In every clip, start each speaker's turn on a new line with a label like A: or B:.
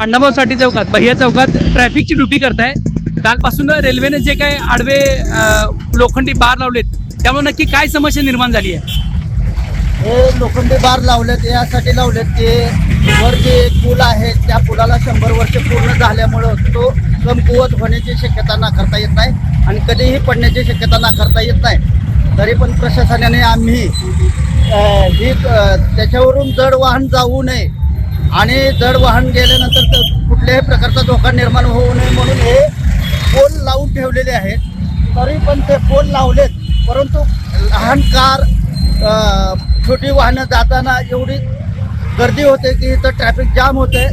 A: अण्णाभाऊ साठे चौकात भैया चौकात ट्रॅफिकची ड्युटी करताय. कालपासून रेल्वेने जे काही आडवे लोखंडी बार लावलेत त्यामुळे नक्की काय समस्या निर्माण झाली आहे?
B: हे लोखंडी बार लावलेत यासाठी लावलेत की वर जे पूल आहे त्या पुलाला शंभर वर्ष पूर्ण झाल्यामुळं तो कमकुवत होण्याची शक्यता नाकारता येत नाही आणि कधीही पडण्याची शक्यता नाकारता येत नाही. तरी पण प्रशासनाने आम्ही ही त्याच्यावरून जड वाहन जाऊ नये आणि जड वाहन गेल्यानंतर तर कुठल्याही प्रकारचा धोका निर्माण होऊ नये म्हणून हे पोल लावून ठेवलेले आहेत. तरी पण ते पोल लावलेत परंतु लहान कार छोटी वाहनं जाताना एवढी गर्दी होते की इथं ट्रॅफिक जाम होते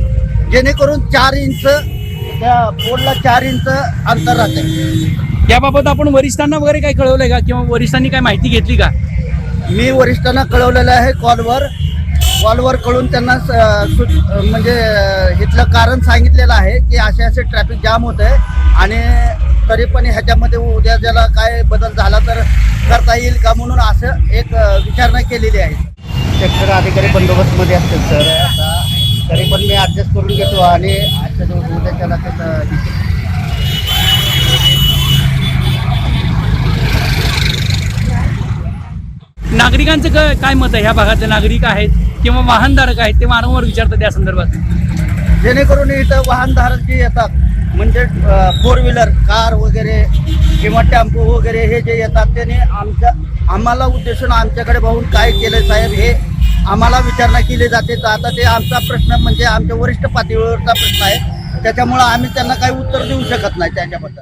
B: जेणेकरून चार इंच त्या पोलला चार इंच अंतर राहते.
A: याबाबत आपण वरिष्ठांना वगैरे काय कळवलंय का? किंवा वरिष्ठांनी काय माहिती घेतली का?
B: मी वरिष्ठांना कळवलेलं आहे कॉलवर कॉलवर कळून त्यांना म्हणजे इथलं कारण सांगितलेलं आहे की असे असे ट्रॅफिक जाम होत आहे आणि तरी पण ह्याच्यामध्ये उद्या ज्याला काय बदल झाला तर करता येईल का म्हणून असं एक विचारणा केलेली आहे. सेक्टर अधिकारी बंदोबस्तमध्ये असतील सर. आता तरी पण मी ॲडजस्ट करून घेतो आणि आजच्या दिवस उद्या त्याला
A: नागरिकांचं क- काय मत आहे? ह्या भागातले नागरिक आहेत. किंवा वाहनधारक आहेत ते वारंवार विचारतात त्या संदर्भात.
B: जेणेकरून इथं वाहनधारक जे येतात म्हणजे फोर व्हीलर कार वगैरे किंवा टेम्पो वगैरे हे जे येतात त्याने आमच्या आम्हाला उद्देशून आमच्याकडे पाहून काय केलं साहेब हे आम्हाला विचारणा केली जाते. तर आता ते आमचा प्रश्न म्हणजे आमच्या वरिष्ठ पातळीवरचा प्रश्न आहे. त्याच्यामुळं आम्ही त्यांना काही उत्तर देऊ शकत नाही त्याच्याबद्दल.